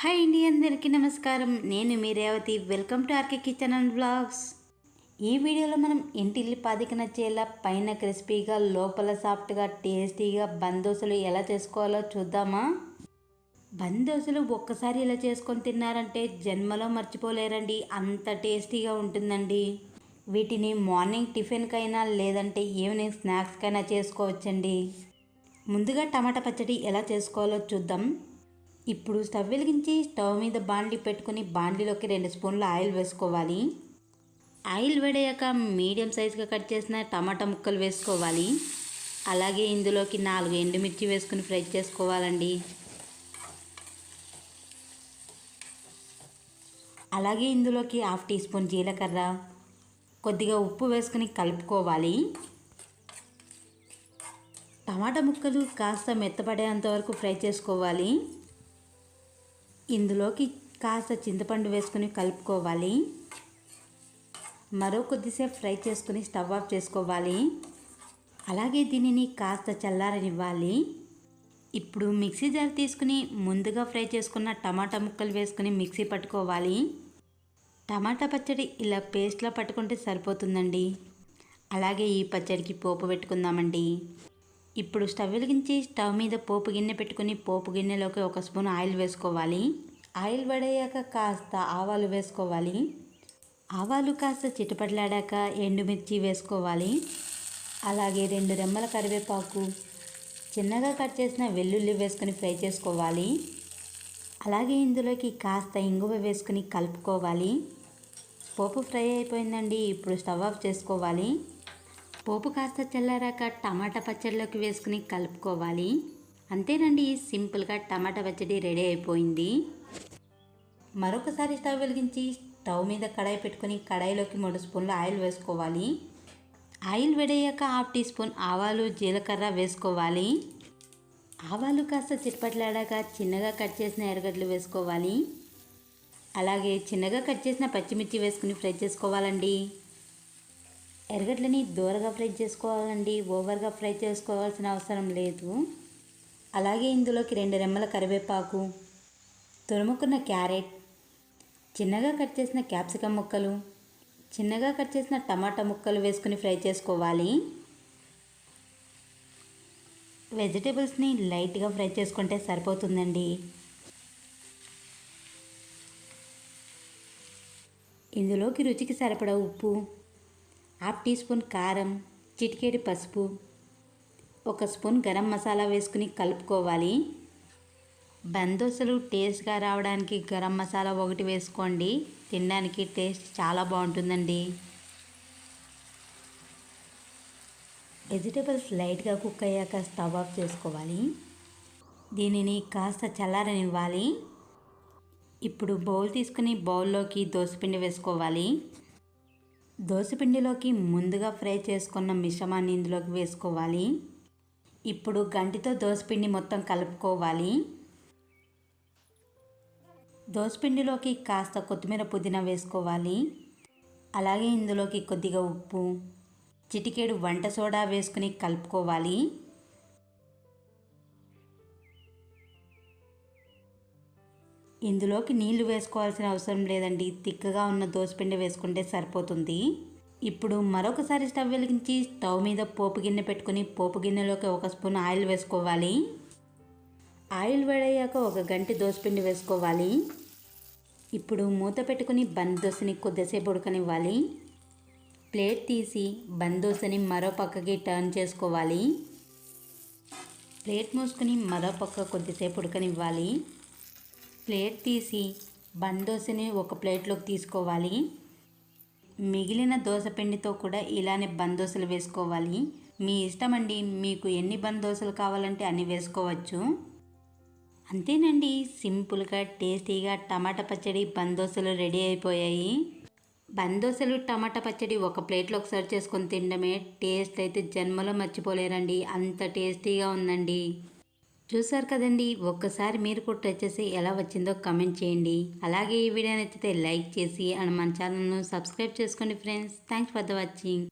Hi అండి అందరికీ నమస్కారం. నేను మీ Revathi. Welcome to R K kitchen and blogs. ఈ వీడియోలో మనం ఇంటిల్లి పాదికి నచ్చేలా పైన క్రిస్పీగా లోపల సాఫ్ట్గా టేస్టీగా బందోసులు ఎలా చేసుకోవాలో చూద్దామా? బందోసులు ఒక్కసారి ఇలా చేసుకొని తిన్నారంటే జన్మలో మర్చిపోలేరండి. అంత టేస్టీగా ఉంటుందండి. వీటిని మార్నింగ్ టిఫిన్కైనా లేదంటే ఈవినింగ్ స్నాక్స్కైనా చేసుకోవచ్చండి. ముందుగా టమాటా పచ్చడి ఎలా చేసుకోవాలో చూద్దాం. ఇప్పుడు స్టవ్ వెలిగించి స్టవ్ మీద బాండ్లీ పెట్టుకుని బాండ్లీలోకి రెండు స్పూన్ల ఆయిల్ వేసుకోవాలి. ఆయిల్ వేడయ్యాక మీడియం సైజ్గా కట్ చేసిన టమాటా ముక్కలు వేసుకోవాలి. అలాగే ఇందులోకి నాలుగు ఎండుమిర్చి వేసుకుని ఫ్రై చేసుకోవాలండి. అలాగే ఇందులోకి హాఫ్ టీ స్పూన్ జీలకర్ర కొద్దిగా ఉప్పు వేసుకుని కలుపుకోవాలి. టమాటా ముక్కలు కాస్త మెత్తపడేంత వరకు ఫ్రై చేసుకోవాలి. ఇందులోకి కాస్త చింతపండు వేసుకుని కలుపుకోవాలి. మరో కొద్దిసేపు ఫ్రై చేసుకుని స్టవ్ ఆఫ్ చేసుకోవాలి. అలాగే దీనిని కాస్త చల్లారనివ్వాలి. ఇప్పుడు మిక్సీ జార్ తీసుకుని ముందుగా ఫ్రై చేసుకున్న టమాటా ముక్కలు వేసుకుని మిక్సీ పట్టుకోవాలి. టమాటా పచ్చడి ఇలా పేస్ట్లో పట్టుకుంటే సరిపోతుందండి. అలాగే ఈ పచ్చడికి పోపు పెట్టుకుందామండి. ఇప్పుడు స్టవ్ వెలిగించి స్టవ్ మీద పోపు గిన్నె పెట్టుకుని పోపు గిన్నెలోకి ఒక స్పూన్ ఆయిల్ వేసుకోవాలి. ఆయిల్ పడేయాక కాస్త ఆవాలు వేసుకోవాలి. ఆవాలు కాస్త చిటపట్లాడాక ఎండుమిర్చి వేసుకోవాలి. అలాగే రెండు రెమ్మల కరివేపాకు చిన్నగా కట్ చేసిన వెల్లుల్లి వేసుకొని ఫ్రై చేసుకోవాలి. అలాగే ఇందులోకి కాస్త ఇంగువ వేసుకుని కలుపుకోవాలి. పోపు ఫ్రై అయిపోయిందండి ఇప్పుడు స్టవ్ ఆఫ్ చేసుకోవాలి. పోపు కాస్త చల్లారాక టమాటా పచ్చడిలోకి వేసుకుని కలుపుకోవాలి. అంతేనండి సింపుల్గా టమాటా పచ్చడి రెడీ అయిపోయింది. మరొకసారి స్టవ్ వెలిగించి స్టవ్ మీద కడాయి పెట్టుకుని కడాయిలోకి మూడు స్పూన్ల ఆయిల్ వేసుకోవాలి. ఆయిల్ వేడయ్యాక హాఫ్ టీ స్పూన్ ఆవాలు జీలకర్ర వేసుకోవాలి. ఆవాలు కాస్త చిట్పట్లాడాక చిన్నగా కట్ చేసిన ఎర్రగడ్డలు వేసుకోవాలి. అలాగే చిన్నగా కట్ చేసిన పచ్చిమిర్చి వేసుకుని ఫ్రై చేసుకోవాలండి. ఎర్రగడ్డలని దూరగా ఫ్రై చేసుకోవాలండి ఓవర్గా ఫ్రై చేసుకోవాల్సిన అవసరం లేదు. అలాగే ఇందులోకి రెండు రెమ్మల కరివేపాకు తురుముకున్న క్యారెట్ చిన్నగా కట్ చేసిన క్యాప్సికమ్ ముక్కలు చిన్నగా కట్ చేసిన టమాటా ముక్కలు వేసుకుని ఫ్రై చేసుకోవాలి. వెజిటేబుల్స్ని లైట్గా ఫ్రై చేసుకుంటే సరిపోతుందండి. ఇందులోకి రుచికి సరిపడా ఉప్పు హాఫ్ టీ స్పూన్ కారం చిటికేడి పసుపు ఒక స్పూన్ గరం మసాలా వేసుకుని కలుపుకోవాలి. బందోసలు టేస్ట్గా రావడానికి గరం మసాలా ఒకటి వేసుకోండి. తినడానికి టేస్ట్ చాలా బాగుంటుందండి. వెజిటేబుల్స్ లైట్గా కుక్ అయ్యాక స్టవ్ ఆఫ్ చేసుకోవాలి. దీనిని కాస్త చల్లారనివ్వాలి. ఇప్పుడు బౌల్ తీసుకుని బౌల్లోకి దోసపిండి వేసుకోవాలి. దోశపిండిలోకి ముందుగా ఫ్రై చేసుకున్న మిశ్రమాన్ని ఇందులోకి వేసుకోవాలి. ఇప్పుడు గంటితో దోశపిండి మొత్తం కలుపుకోవాలి. దోసపిండిలోకి కాస్త కొత్తిమీర పుదీనా వేసుకోవాలి. అలాగే ఇందులోకి కొద్దిగా ఉప్పు చిటికేడు వంట సోడా వేసుకుని కలుపుకోవాలి. ఇందులోకి నీళ్ళు వేసుకోవాల్సిన అవసరం లేదండి. తిక్కగా ఉన్న దోసపిండి వేసుకుంటే సరిపోతుంది. ఇప్పుడు మరొకసారి స్టవ్ వెలిగించి స్టవ్ మీద పోపు గిన్నె పెట్టుకుని పోపు గిన్నెలోకి ఒక స్పూన్ ఆయిల్ వేసుకోవాలి. ఆయిల్ వేడయ్యాక ఒక గంటి దోసపిండి వేసుకోవాలి. ఇప్పుడు మూత పెట్టుకుని బంద్ దోశని కొద్దిసేపు ఉడకనివ్వాలి. ప్లేట్ తీసి బంద్ దోశని మరో పక్కకి టర్న్ చేసుకోవాలి. ప్లేట్ మూసుకుని మరో పక్క కొద్దిసేపు ఉడకనివ్వాలి. ప్లేట్ తీసి బందోసని ఒక ప్లేట్లోకి తీసుకోవాలి. మిగిలిన దోశ పిండితో కూడా ఇలానే బందోసలు వేసుకోవాలి. మీ ఇష్టం అండి. మీకు ఎన్ని బందోసలు కావాలంటే అన్ని వేసుకోవచ్చు. అంతేనండి. సింపుల్గా టేస్టీగా టమాటా పచ్చడి బందోసలు రెడీ అయిపోయాయి. బందోసలు టమాటా పచ్చడి ఒక ప్లేట్లో ఒకసారి చేసుకొని తినడమే. టేస్ట్ అయితే జన్మలో మర్చిపోలేరండి. అంత టేస్టీగా ఉందండి. చూసారు కదండి ఒక్కసారి మీరు కూడా టచ్ చేసి ఎలా వచ్చిందో కమెంట్ చేయండి. అలాగే ఈ వీడియో నచ్చితే లైక్ చేసి అండ్ మన ఛానల్ను సబ్స్క్రైబ్ చేసుకోండి friends. Thanks for the watching